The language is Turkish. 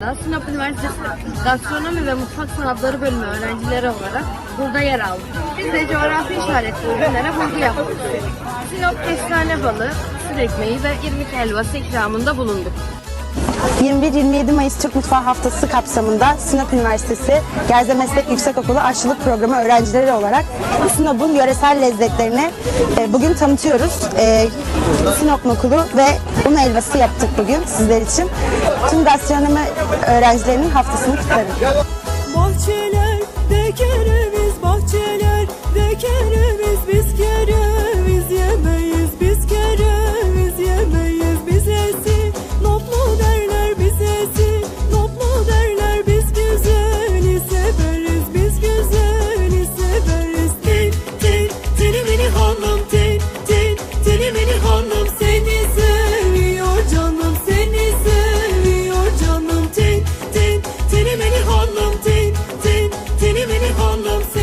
Sinop Üniversitesi Gastronomi ve Mutfak Sanatları Bölümü öğrencileri olarak burada yer aldık. Biz de coğrafi işaretli ürünlere vurgu yaptık. Sinop kestane balı, sır ekmeği ve irmik helvası ikramında bulunduk. 21-27 Mayıs Türk Mutfağı Haftası kapsamında Sinop Üniversitesi Gerze Meslek Yüksekokulu Aşçılık Programı öğrencileri olarak Sinop'un yöresel lezzetlerini e, bugün tanıtıyoruz. E, Sinop nokulu ve un helvası yaptık bugün sizler için. Tüm gastronomi öğrencilerinin haftasını kutlarım. Bahçelerde canım Tin, tin, tini mini